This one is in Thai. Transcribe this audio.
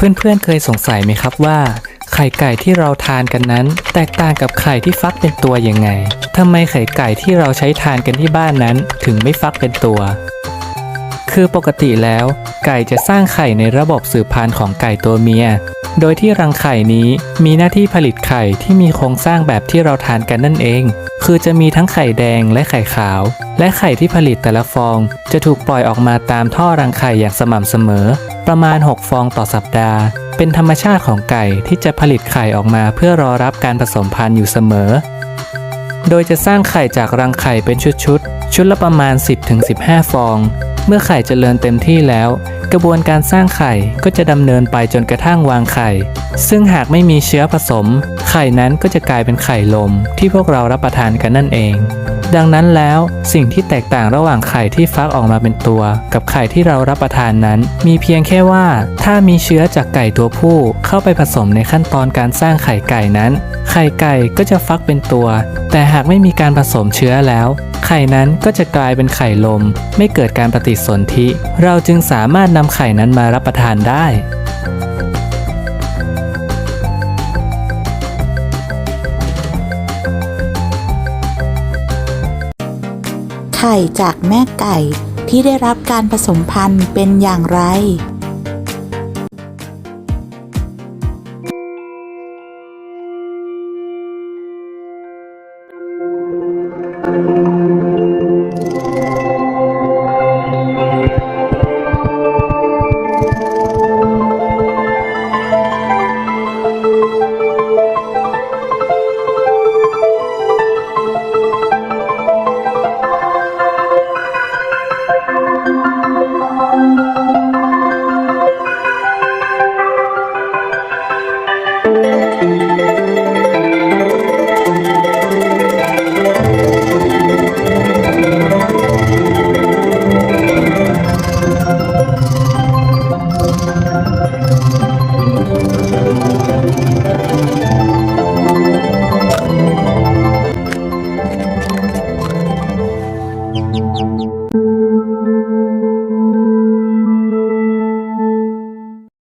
เพื่อนๆเคยสงสัยไหมครับว่าไข่ไก่ที่เราทานกันนั้น แตกต่างกับไข่ที่ฟักเป็นตัวยังไงทำไมไข่ไก่ที่เราใช้ทานกันที่บ้านนั้น ถึงไม่ฟักเป็นตัว คือปกติแล้ว ไก่จะสร้างไข่ในระบบสืบพันธุ์ของไก่ตัวเมีย โดยที่รังไข่นี้มีหน้าที่ผลิตไข่ที่มีโครงสร้างแบบที่เราทานกันนั่นเอง คือจะมีทั้งไข่แดงและไข่ขาว และไข่ที่ผลิตแต่ละฟอง จะถูกปล่อยออกมาตามท่อรังไข่อย่างสม่ำเสมอ ประมาณ 6 ฟองต่อสัปดาห์ เป็นธรรมชาติของไก่ที่จะผลิตไข่ออกมาเพื่อรอรับการผสมพันธุ์อยู่เสมอ โดยจะสร้างไข่จากรังไข่เป็นชุดๆ ชุดละประมาณ 10-15 ฟอง เมื่อไข่เจริญเต็มที่แล้ว กระบวนการสร้างไข่ก็จะดำเนินไปจนกระทั่งวางไข่ ซึ่งหากไม่มีเชื้อผสม ไข่นั้นก็จะกลายเป็นไข่ลมที่พวกเรารับประทานกันนั่นเอง ดังนั้นแล้วสิ่งที่แตกต่างระหว่างไข่ที่ฟักออกมาเป็นตัว กับไข่ที่เรารับประทานนั้น มีเพียงแค่ว่า ถ้ามีเชื้อจากไก่ตัวผู้เข้าไปผสมในขั้นตอนการสร้างไข่ไก่นั้น ไข่ไก่ก็จะฟักเป็นตัว แต่หากไม่มีการผสมเชื้อแล้ว ไข่นั้นก็จะกลายเป็นไข่ลม ไม่เกิดการปฏิสนธิ เราจึงสามารถนำไข่นั้นมารับประทานได้ ไข่จากแม่ไก่ที่ได้รับการผสมพันธุ์เป็นอย่างไร thank you